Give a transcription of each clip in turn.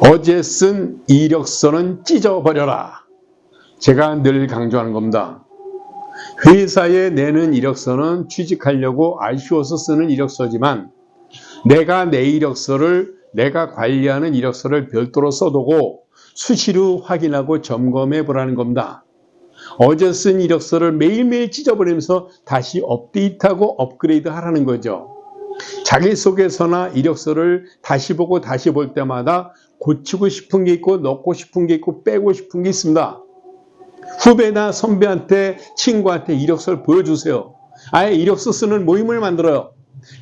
어제 쓴 이력서는 찢어버려라. 제가 늘 강조하는 겁니다. 회사에 내는 이력서는 취직하려고 아쉬워서 쓰는 이력서지만 내가 내 이력서를 내가 관리하는 이력서를 별도로 써두고 수시로 확인하고 점검해 보라는 겁니다. 어제 쓴 이력서를 매일매일 찢어버리면서 다시 업데이트하고 업그레이드 하라는 거죠. 자기소개서나 이력서를 다시 보고 다시 볼 때마다 고치고 싶은 게 있고 넣고 싶은 게 있고 빼고 싶은 게 있습니다. 후배나 선배한테 친구한테 이력서를 보여주세요. 아예 이력서 쓰는 모임을 만들어요.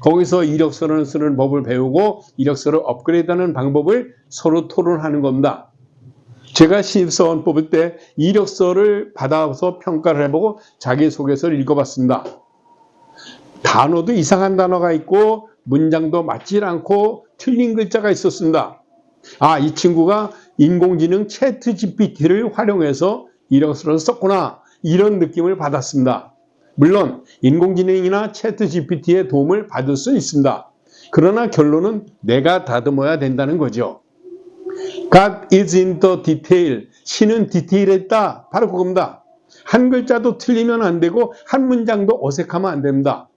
거기서 이력서를 쓰는 법을 배우고 이력서를 업그레이드하는 방법을 서로 토론하는 겁니다. 제가 신입사원 뽑을 때 이력서를 받아서 평가를 해보고 자기소개서를 읽어봤습니다. 단어도 이상한 단어가 있고 문장도 맞질 않고 틀린 글자가 있었습니다. 아, 이 친구가 인공지능 채트 GPT를 활용해서 이력서를 썼구나. 이런 느낌을 받았습니다. 물론 인공지능이나 채트 GPT의 도움을 받을 수 있습니다. 그러나 결론은 내가 다듬어야 된다는 거죠. God is in the detail. 신은 디테일에 있다. 바로 그겁니다. 한 글자도 틀리면 안 되고 한 문장도 어색하면 안 됩니다.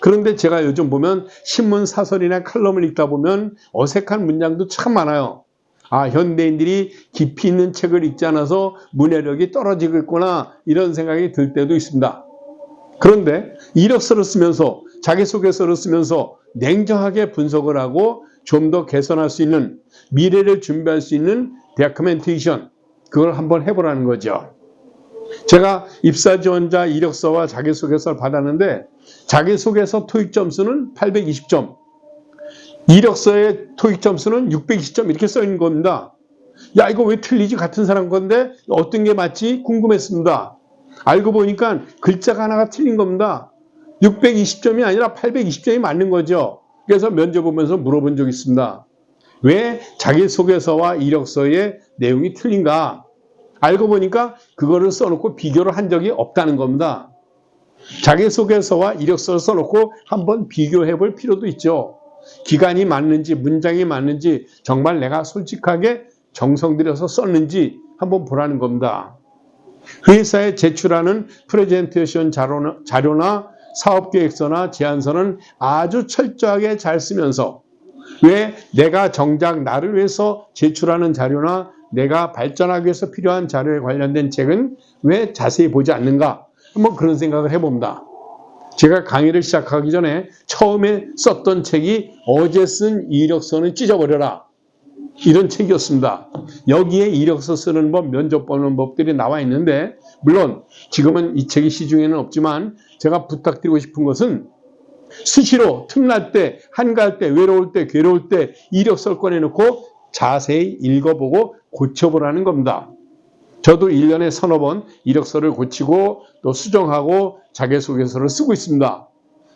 그런데 제가 요즘 보면 신문 사설이나 칼럼을 읽다 보면 어색한 문장도 참 많아요. 아, 현대인들이 깊이 있는 책을 읽지 않아서 문해력이 떨어지고 있구나 이런 생각이 들 때도 있습니다. 그런데 이력서를 쓰면서 자기소개서를 쓰면서 냉정하게 분석을 하고 좀 더 개선할 수 있는 미래를 준비할 수 있는 데크멘테이션 그걸 한번 해보라는 거죠. 제가 입사 지원자 이력서와 자기소개서를 받았는데 자기소개서 토익 점수는 820점, 이력서의 토익 점수는 620점 이렇게 써 있는 겁니다. 야 이거 왜 틀리지 같은 사람 건데 어떤 게 맞지 궁금했습니다. 알고 보니까 글자가 하나가 틀린 겁니다. 620점이 아니라 820점이 맞는 거죠. 그래서 면접 보면서 물어본 적이 있습니다. 왜 자기소개서와 이력서의 내용이 틀린가? 알고 보니까 그거를 써놓고 비교를 한 적이 없다는 겁니다. 자기소개서와 이력서를 써놓고 한번 비교해 볼 필요도 있죠. 기간이 맞는지, 문장이 맞는지, 정말 내가 솔직하게 정성 들여서 썼는지 한번 보라는 겁니다. 회사에 제출하는 프레젠테이션 자료나, 사업계획서나 제안서는 아주 철저하게 잘 쓰면서 왜 내가 정작 나를 위해서 제출하는 자료나 내가 발전하기 위해서 필요한 자료에 관련된 책은 왜 자세히 보지 않는가? 한번 그런 생각을 해봅니다. 제가 강의를 시작하기 전에 처음에 썼던 책이 어제 쓴 이력서는 찢어버려라. 이런 책이었습니다. 여기에 이력서 쓰는 법, 면접 보는 법들이 나와 있는데, 물론 지금은 이 책이 시중에는 없지만, 제가 부탁드리고 싶은 것은 수시로 틈날 때, 한가할 때, 외로울 때, 괴로울 때 이력서를 꺼내놓고 자세히 읽어보고 고쳐보라는 겁니다. 저도 1년에 서너 번 이력서를 고치고 또 수정하고 자기소개서를 쓰고 있습니다.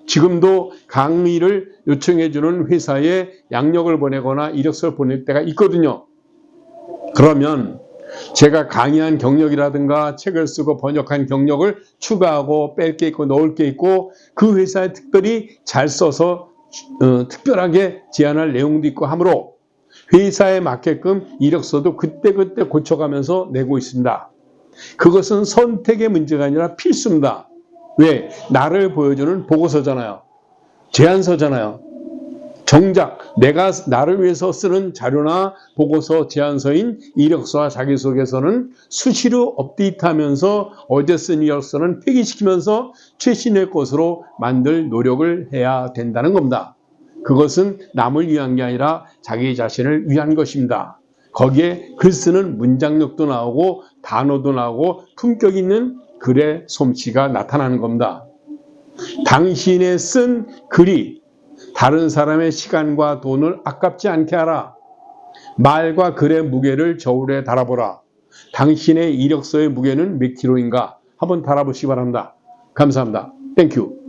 지금도 강의를 요청해주는 회사에 양력을 보내거나 이력서를 보낼 때가 있거든요. 그러면 제가 강의한 경력이라든가 책을 쓰고 번역한 경력을 추가하고 뺄 게 있고 넣을 게 있고 그 회사에 특별히 잘 써서 어, 특별하게 제안할 내용도 있고 하므로 회사에 맞게끔 이력서도 그때그때 고쳐가면서 내고 있습니다. 그것은 선택의 문제가 아니라 필수입니다. 왜? 나를 보여주는 보고서잖아요. 제안서잖아요. 정작 내가 나를 위해서 쓰는 자료나 보고서 제안서인 이력서와 자기소개서는 수시로 업데이트하면서 어제 쓴 이력서는 폐기시키면서 최신의 것으로 만들 노력을 해야 된다는 겁니다. 그것은 남을 위한 게 아니라 자기 자신을 위한 것입니다. 거기에 글 쓰는 문장력도 나오고 단어도 나오고 품격 있는 글의 솜씨가 나타나는 겁니다. 당신의 쓴 글이 다른 사람의 시간과 돈을 아깝지 않게 하라. 말과 글의 무게를 저울에 달아보라. 당신의 이력서의 무게는 몇 킬로인가? 한번 달아보시기 바랍니다. 감사합니다. 땡큐.